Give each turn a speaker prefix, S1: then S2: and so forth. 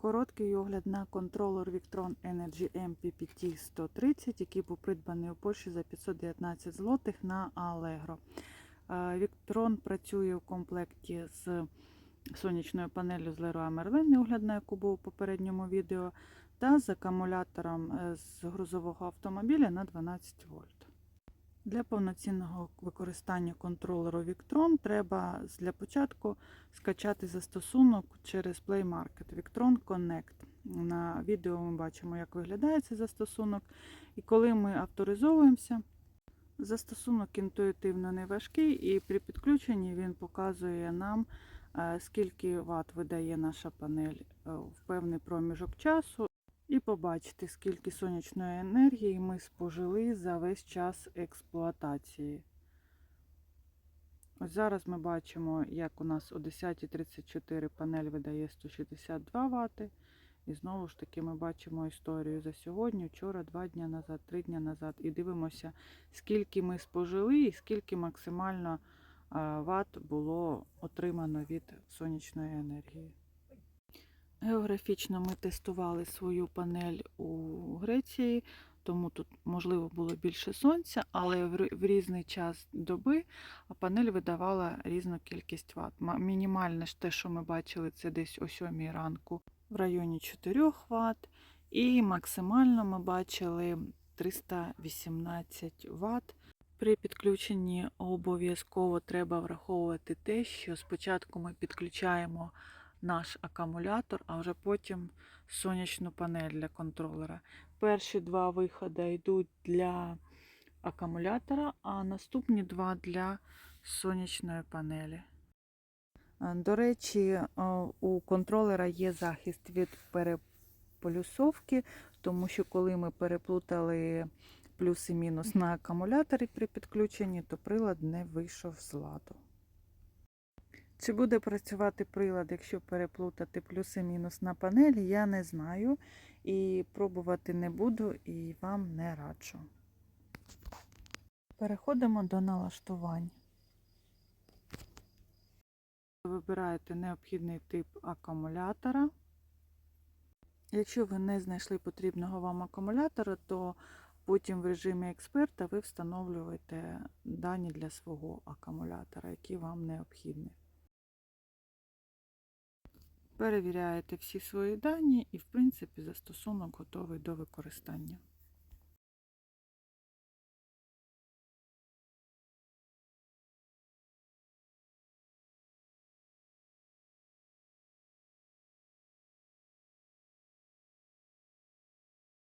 S1: Короткий огляд на контролер Victron Energy MPPT 130, який був придбаний у Польщі за 519 злотих на Allegro. Е, Victron працює у комплекті з сонячною панелью з Leroy Merlin, огляд на яку був у попередньому відео, та з акумулятором е, з грузового автомобіля на 12 вольт. Для повноцінного використання контролеру Victron треба для початку скачати застосунок через Play Market Victron Connect. На відео ми бачимо, як виглядає цей застосунок. І коли ми авторизовуємося, застосунок інтуїтивно не важкий, і при підключенні він показує нам, е, скільки Вт видає наша панель е, в певний проміжок часу. Побачити, скільки сонячної енергії ми спожили за весь час експлуатації. Ось зараз ми бачимо, як у нас о 10.34 панель видає 162 Вт. І знову ж таки ми бачимо історію за сьогодні, вчора, два дні назад, три дні назад. І дивимося, скільки ми спожили і скільки максимально Вт було отримано від сонячної енергії. Географічно ми тестували свою панель у Греції, тому тут, можливо, було більше сонця, але в різний час доби панель видавала різну кількість Вт. Мінімальне ж те, що ми бачили, це десь о 7 ранку в районі 4 Вт. І максимально ми бачили 318 Вт. При підключенні обов'язково треба враховувати те, що спочатку ми підключаємо наш акумулятор, а вже потім сонячну панель для контролера. Перші два виходи йдуть для акумулятора, а наступні два для сонячної панелі. Е, До речі, е, у контролера є захист від переполюсовки, тому що коли ми переплутали плюс і мінус на акумуляторі при підключенні, то прилад не вийшов з ладу. Чи буде працювати прилад, якщо переплутати плюс і мінус на панелі, я не знаю. І пробувати не буду і вам не раджу. Переходимо до налаштувань. Вибираєте необхідний тип акумулятора. Якщо ви не знайшли потрібного вам акумулятора, то потім в режимі експерта ви встановлюєте дані для свого акумулятора, які вам необхідні. Перевіряєте всі свої дані і, в принципі, застосунок готовий до використання.